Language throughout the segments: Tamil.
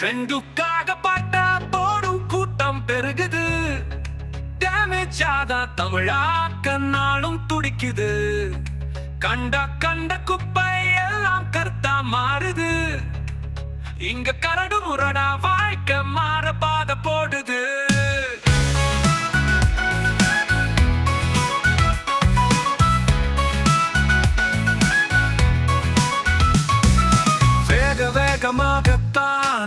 ட்ரெண்டுக்காக பாட்டா போடும் கூட்டம் பெருகுது. டேமேஜ் ஆதா தமிழாக்க நாளும் துடிக்குது. கண்ட கண்ட குப்பை எல்லாம் கருத்தா மாறுது. இங்க கரடு முரடா வாழ்க்கை மாற பாத போடுது.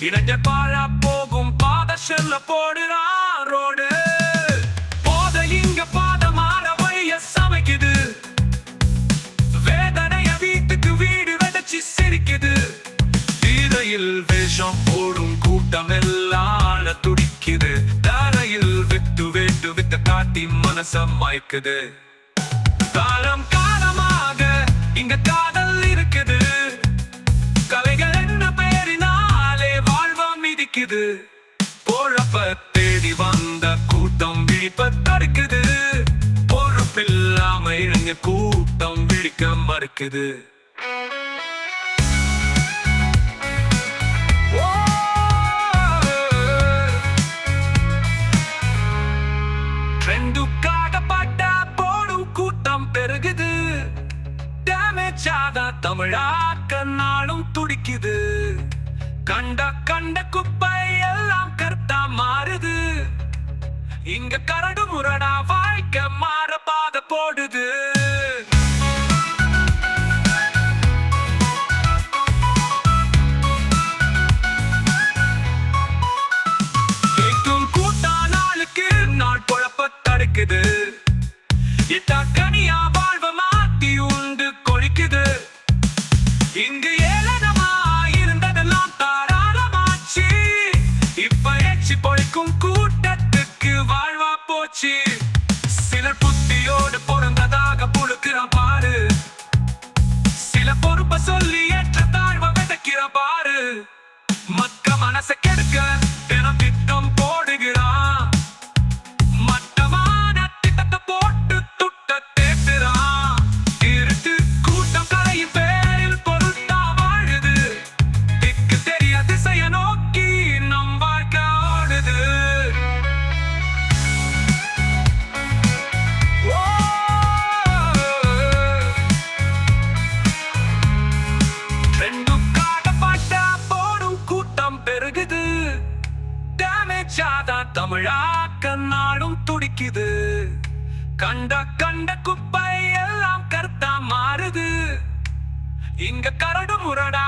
இளைஞ பாழா போகும் பாத செல்ல போடுறான் ரோடு. போத இங்க பாத மாற சமைக்குது. வேதனைய வீட்டுக்கு வீடு விதைச்சு சிரிக்குது. வீதையில் வேஷம் போடும் கூட்டம் எல்லாம் துடிக்குது. தரையில் விட்டு வேட்டு வித்த காட்டி மனச மயக்குது. காலம் காலமாக இங்க காதல் இருக்குது. கூட்டம் தடுக்குது பொறுப்பில்லாம இளைஞ கூட்டம் விழிக்க மறுக்குது. கூட்டம் பெருகுது. தமிழாக்க நாளும் துடிக்குது. கண்ட கண்ட குப்பை எல்லாம் கருத்தா மாறுது. இங்க கரடு முரடா வாழ்க்கை மாற பாத போடுது. கூட்டா நாளுக்கு நாள் குழப்ப தடுக்குது. இத்தா Cheers. தமிழாக்க நாடும் துடிக்குது. கண்ட கண்ட குப்பை எல்லாம் கருத்தா மாறுது. இங்க கரடு முரடா